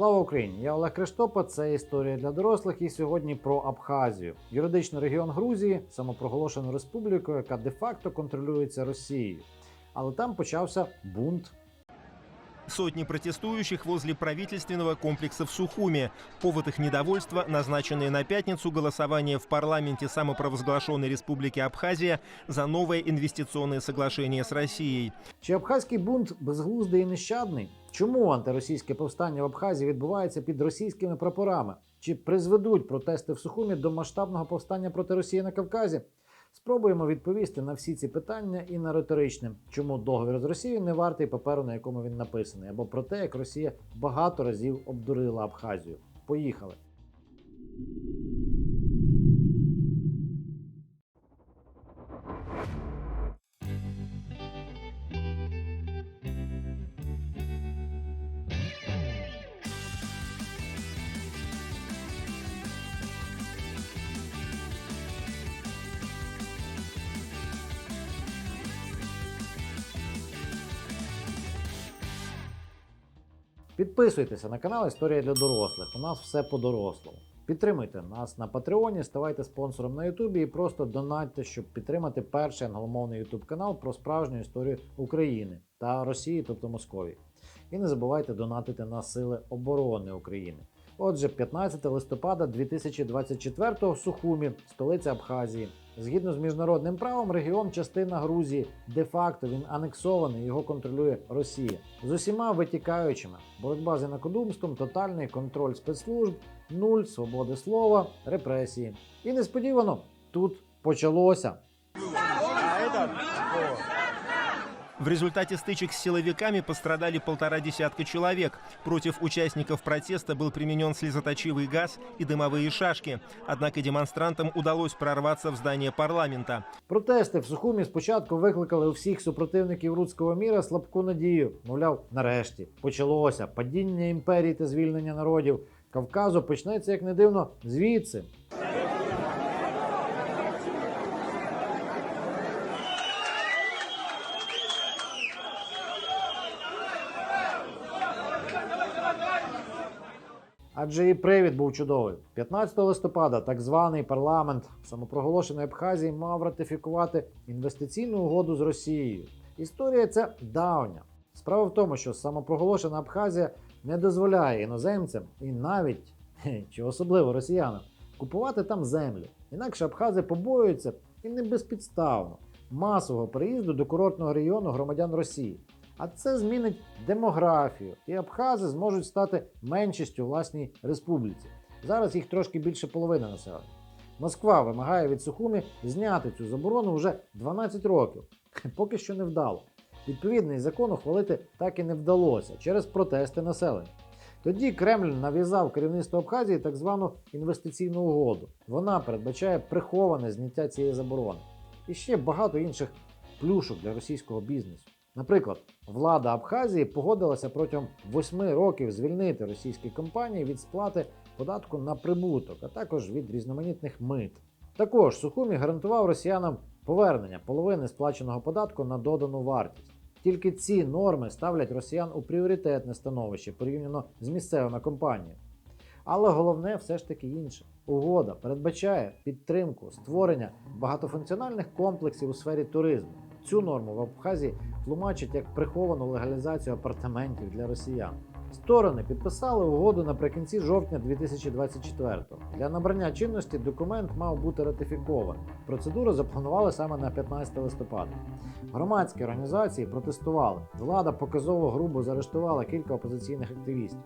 Слава Україні! Я Олег Криштопа. Це історія для дорослих. І сьогодні про Абхазію, юридичний регіон Грузії, самопроголошену республіку, яка де-факто контролюється Росією. Але там почався бунт. Сотни протестующих возле правительственного комплекса в Сухуме. Повод их недовольства – назначенное на пятницу голосование в парламенте самопровозглашенной республики Абхазия за новое инвестиционное соглашение с Россией. Чи абхазький бунт безглуздий і нещадний? Чому антиросійське повстання в Абхазії відбувається під російськими прапорами? Чи призведуть протести в Сухумі до масштабного повстання проти Росії на Кавказі? Спробуємо відповісти на всі ці питання і на риторичне, чому договір з Росією не вартий паперу, на якому він написаний, або про те, як Росія багато разів обдурила Абхазію. Поїхали. Підписуйтеся на канал Історія для дорослих. У нас все по-дорослому. Підтримуйте нас на Патреоні, ставайте спонсором на Ютубі і просто донатьте, щоб підтримати перший англомовний Ютуб канал про справжню історію України та Росії, тобто Московії. І не забувайте донатити на Сили оборони України. Отже, 15 листопада 2024 в Сухумі, столиця Абхазії. Згідно з міжнародним правом, регіон частина Грузії. Де-факто він анексований, його контролює Росія. З усіма витікаючими боротьба з інакодумством, тотальний контроль спецслужб, нуль свободи слова, репресії. І несподівано тут почалося. В результате стычек с силовиками пострадали полтора десятка человек. Против участников протеста был применен слезоточивый газ и дымовые шашки. Однако демонстрантам удалось прорваться в здание парламента. Протести в Сухумі спочатку викликали у всіх супротивників руського міра слабку надію. Мовляв, нарешті почалося падіння імперії та звільнення народів. Кавказу почнеться, як не дивно, звідси. Адже і привід був чудовий. 15 листопада так званий парламент самопроголошеної Абхазії мав ратифікувати інвестиційну угоду з Росією. Історія ця давня. Справа в тому, що самопроголошена Абхазія не дозволяє іноземцям і навіть чи особливо росіянам купувати там землю. Інакше абхази побоюються і не безпідставно масового переїзду до курортного регіону громадян Росії. А це змінить демографію, і абхази зможуть стати меншістю власній республіці. Зараз їх трошки більше половини населення. Москва вимагає від Сухумі зняти цю заборону вже 12 років. Поки що не вдало. Відповідний закон ухвалити так і не вдалося через протести населення. Тоді Кремль нав'язав керівництву Абхазії так звану інвестиційну угоду. Вона передбачає приховане зняття цієї заборони. І ще багато інших плюшок для російського бізнесу. Наприклад, влада Абхазії погодилася протягом 8 років звільнити російські компанії від сплати податку на прибуток, а також від різноманітних мит. Також Сухумі гарантував росіянам повернення половини сплаченого податку на додану вартість. Тільки ці норми ставлять росіян у пріоритетне становище порівняно з місцевими компаніями. Але головне все ж таки інше. Угода передбачає підтримку створення багатофункціональних комплексів у сфері туризму. Цю норму в Абхазії тлумачать як приховану легалізацію апартаментів для росіян. Сторони підписали угоду наприкінці жовтня 2024-го. Для набрання чинності документ мав бути ратифікований. Процедуру запланували саме на 15 листопада. Громадські організації протестували. Влада показово грубо заарештувала кілька опозиційних активістів.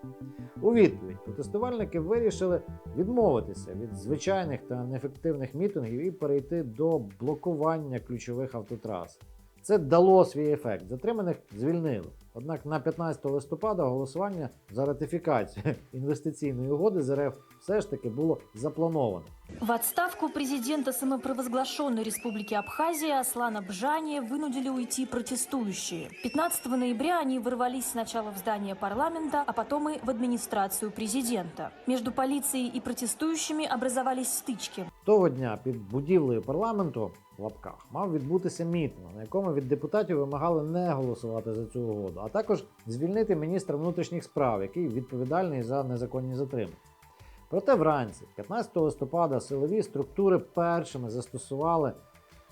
У відповідь протестувальники вирішили відмовитися від звичайних та неефективних мітингів і перейти до блокування ключових автотрас. Це дало свій ефект. Затриманих звільнили. Однак на 15 листопада голосування за ратифікацію інвестиційної угоди з РФ все ж таки було заплановане. В отставку президента самопровозглашенной республики Абхазия Аслана Бжани вынудили уйти протестующие. 15 ноября они ворвались сначала в здание парламента, а потом и в администрацию президента. Между полицией и протестующими образовались стычки. Того дня під будівлею парламенту в лапках мав відбутися мітинг, на якому від депутатів вимагали не голосувати за цю угоду, а також звільнити міністра внутрішніх справ, який відповідальний за незаконні затримки. Проте вранці, 15 листопада, силові структури першими застосували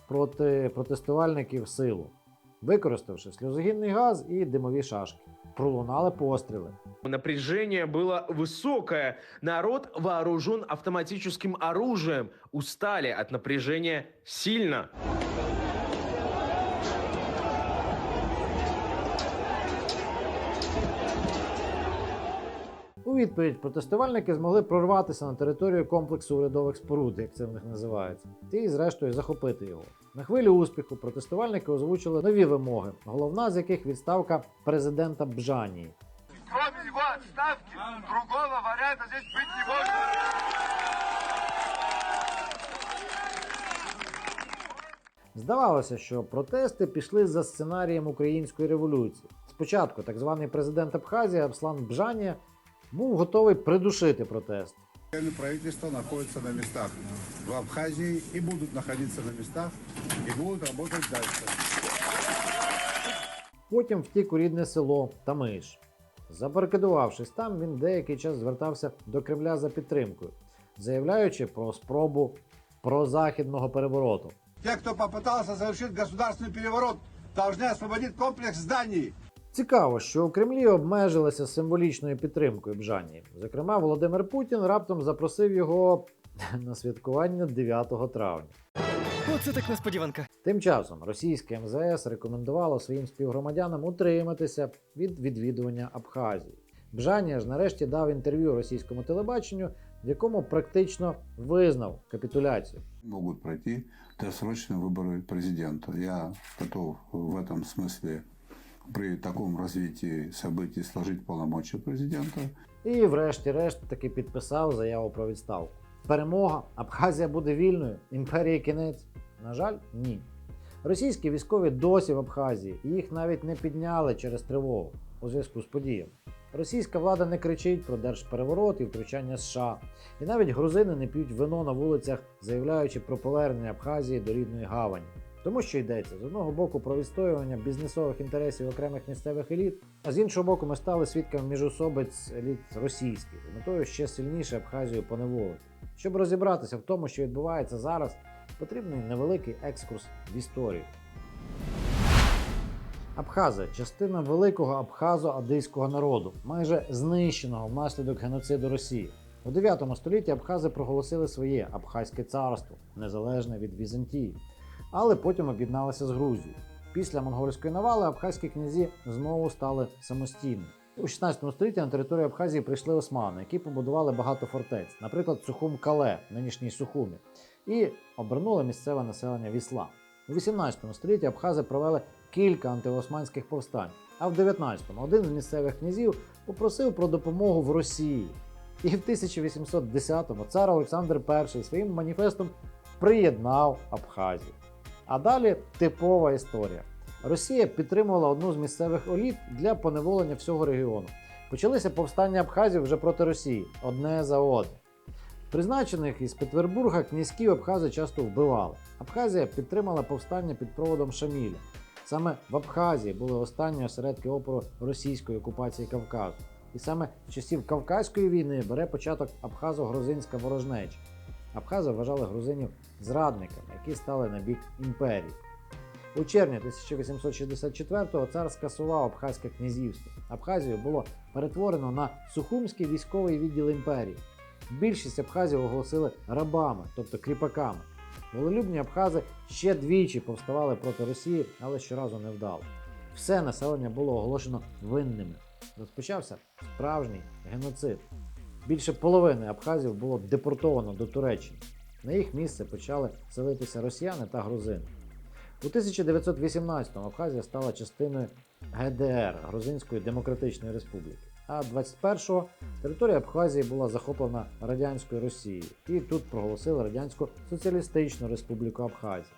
проти протестувальників силу, використавши сльозогінний газ і димові шашки. Пролунали постріли. Напряжение было высокое. Народ вооружен автоматическим оружием. Устали от напряжения сильно. Відповідь протестувальники змогли прорватися на територію комплексу урядових споруд, як це в них називається, і зрештою захопити його. На хвилі успіху протестувальники озвучили нові вимоги, головна з яких відставка президента Бжанії. Кроме его отставки, другого варианта здесь быть не может. Здавалося, що протести пішли за сценарієм української революції. Спочатку так званий президент Абхазії Аслан Бжанія був готовий придушити протест. Члены правительства находятся на местах в Абхазии и будут находиться на местах и будут работать дальше. Потім втік у рідне село Тамиш. Забаркадувавшись там, він деякий час звертався до Кремля за підтримкою, заявляючи про спробу прозахідного перевороту. Те, кто попытался совершить государственный переворот, должны освободить комплекс зданий. Цікаво, що у Кремлі обмежилися символічною підтримкою Бжанії. Зокрема, Володимир Путін раптом запросив його на святкування 9 травня. Оце так несподіванка. Тим часом російське МЗС рекомендувало своїм співгромадянам утриматися від відвідування Абхазії. Бжанія ж нарешті дав інтерв'ю російському телебаченню, в якому практично визнав капітуляцію. Могут пройти досрочные выборы президента. Я готов в этом смысле при таком развитии событий сложить полномочия президента. І, врешті-решт, таки підписав заяву про відставку. Перемога, Абхазія буде вільною, імперії кінець. На жаль, ні. Російські військові досі в Абхазії, і їх навіть не підняли через тривогу у зв'язку з подіями. Російська влада не кричить про держпереворот і втручання США, і навіть грузини не п'ють вино на вулицях, заявляючи про повернення Абхазії до рідної гавані. Тому що йдеться з одного боку про відстоювання бізнесових інтересів окремих місцевих еліт, а з іншого боку, ми стали свідками міжусобиць еліт російських з метою ще сильніше Абхазію поневолити. Щоб розібратися в тому, що відбувається зараз, потрібний невеликий екскурс в історію. Абхази частина великого абхазо-адийського народу, майже знищеного внаслідок геноциду Росії. У 9 столітті абхази проголосили своє Абхазьке царство, незалежне від Візантії, але потім об'єдналися з Грузією. Після монгольської навали абхазькі князі знову стали самостійними. У 16 столітті на територію Абхазії прийшли османи, які побудували багато фортець, наприклад, Сухум Кале, нинішній Сухумі, і обернули місцеве населення в іслам. У 18 столітті абхази провели кілька антиосманських повстань, а в 19-му один з місцевих князів попросив про допомогу в Росії. І в 1810-му цар Олександр І своїм маніфестом приєднав Абхазію. А далі типова історія. Росія підтримувала одну з місцевих еліт для поневолення всього регіону. Почалися повстання Абхазів вже проти Росії одне за одним. Призначених із Петербурга князьків Абхази часто вбивали. Абхазія підтримала повстання під проводом Шаміля. Саме в Абхазії були останні осередки опору російської окупації Кавказу. І саме з часів Кавказької війни бере початок абхазо-грузинська ворожнеча. Абхази вважали грузинів зрадниками, які стали на бік імперії. У червні 1864-го цар скасував Абхазьке князівство. Абхазію було перетворено на Сухумський військовий відділ імперії. Більшість абхазів оголосили рабами, тобто кріпаками. Волелюбні абхази ще двічі повставали проти Росії, але щоразу не вдало. Все населення було оголошено винними. Розпочався справжній геноцид. Більше половини абхазів було депортовано до Туреччини. На їх місце почали селитися росіяни та грузини. У 1918-му Абхазія стала частиною ГДР Грузинської Демократичної Республіки. А 21-го територія Абхазії була захоплена радянською Росією, і тут проголосили Радянську Соціалістичну Республіку Абхазія.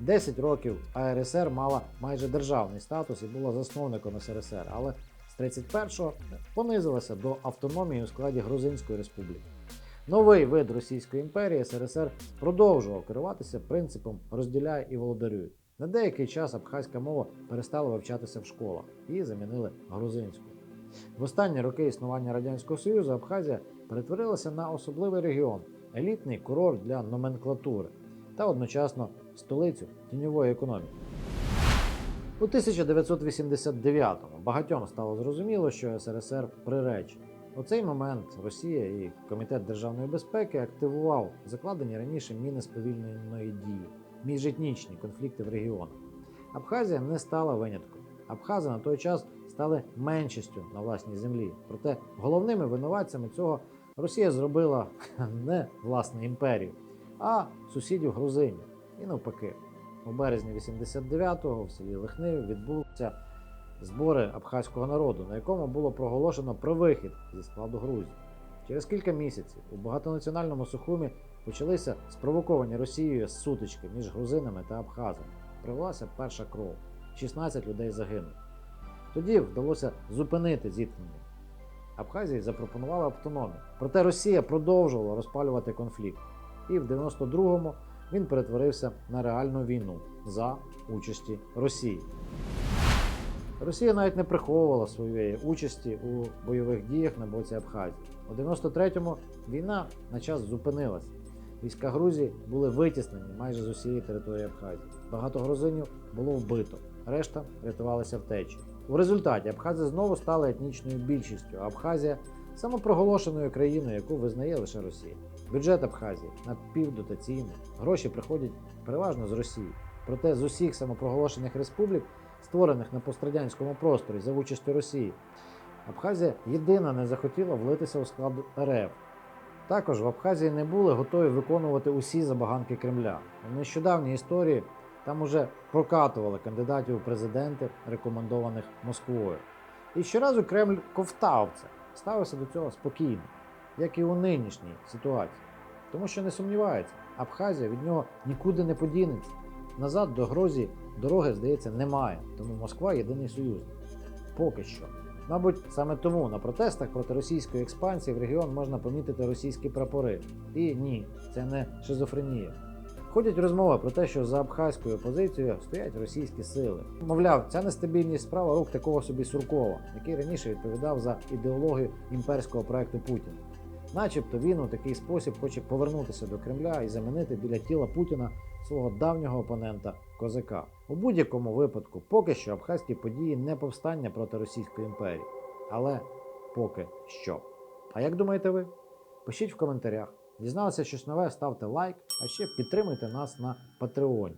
10 років АРСР мала майже державний статус і була засновником СРСР, але 31-го понизилася до автономії у складі Грузинської республіки. Новий вид Російської імперії СРСР продовжував керуватися принципом розділяй і володарюй. На деякий час абхазька мова перестала вивчатися в школах, її замінили грузинською. В останні роки існування Радянського Союзу Абхазія перетворилася на особливий регіон, елітний курорт для номенклатури та одночасно столицю тіньової економіки. У 1989-му багатьом стало зрозуміло, що СРСР приречений. У цей момент Росія і Комітет державної безпеки активував закладені раніше міни сповільненої дії, міжетнічні конфлікти в регіонах. Абхазія не стала винятком. Абхази на той час стали меншістю на власній землі. Проте головними винуватцями цього Росія зробила не власне імперію, а сусідів грузинів. І навпаки, у березні 89-го в селі Лихнив відбулися збори абхазького народу, на якому було проголошено про вихід зі складу Грузії. Через кілька місяців у багатонаціональному Сухумі почалися спровоковані Росією сутички між грузинами та абхазами. Пролилася перша кров. 16 людей загинули. Тоді вдалося зупинити зіткнення. Абхазії запропонували автономію. Проте Росія продовжувала розпалювати конфлікт. І в 92-му він перетворився на реальну війну за участі Росії. Росія навіть не приховувала своєї участі у бойових діях на боці Абхазії. У 93-му війна на час зупинилася. Війська Грузії були витіснені майже з усієї території Абхазії. Багато грузинів було вбито, решта рятувалися втечею. У результаті Абхази знову стали етнічною більшістю, а Абхазія самопроголошеною країною, яку визнає лише Росія. Бюджет Абхазії напівдотаційний. Гроші приходять переважно з Росії. Проте з усіх самопроголошених республік, створених на пострадянському просторі за участю Росії, Абхазія єдина не захотіла влитися у склад РФ. Також в Абхазії не були готові виконувати усі забаганки Кремля. У нещодавній історії там уже прокатували кандидатів у президенти, рекомендованих Москвою. І щоразу Кремль ковтав це, ставився до цього спокійно, як і у нинішній ситуації. Тому що не сумнівається, Абхазія від нього нікуди не подінеться. Назад до Грозії дороги, здається, немає, тому Москва єдиний союзник. Поки що. Мабуть, саме тому на протестах проти російської експансії в регіон можна помітити російські прапори. І ні, це не шизофренія. Ходять розмови про те, що за абхазькою опозицією стоять російські сили. Мовляв, ця нестабільність справа рук такого собі Суркова, який раніше відповідав за ідеологію імперського проекту Путіна. Начебто він у такий спосіб хоче повернутися до Кремля і замінити біля тіла Путіна свого давнього опонента Козака. У будь-якому випадку, поки що абхазькі події не повстання проти Російської імперії. Але поки що. А як думаєте ви? Пишіть в коментарях. Дізналися щось нове, ставте лайк, а ще підтримуйте нас на Патреоні.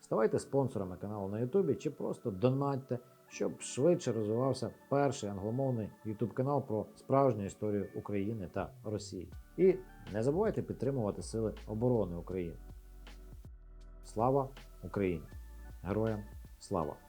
Ставайте спонсорами каналу на Ютубі чи просто донатьте, щоб швидше розвивався перший англомовний YouTube канал про справжню історію України та Росії. І не забувайте підтримувати Сили оборони України. Слава Україні! Героям слава!